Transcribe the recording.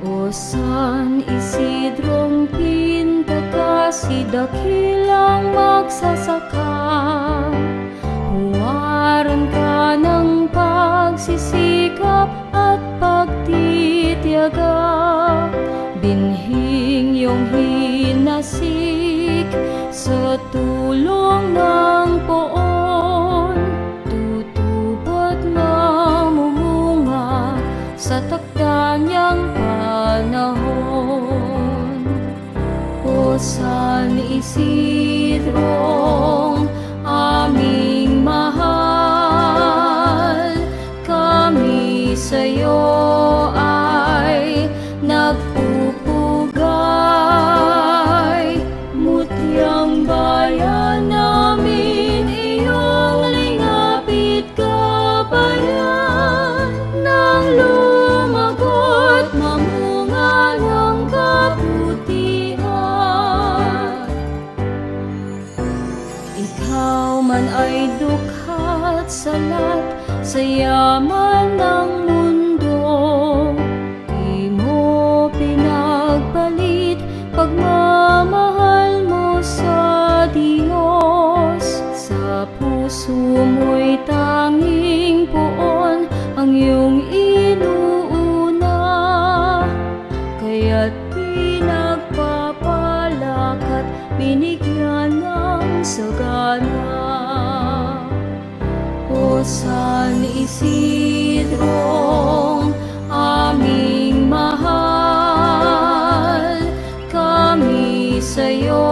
O San Isidrong pinta si dakilang magsasaka Huwaran ka ng pagsisikap at pagtitiyaga. Binhing iyong hinasik sa tulong takda niyang panahon O San Isidrong dukha't salat sa yaman ng mundo. Di mo pinagbalit pagmamahal mo sa Diyos. Sa puso mo'y tanging puon ang iyong inuuna. Kaya't pinagpapalakat binigyan ng sagana San Isidrong aming mahal kami sa'yo.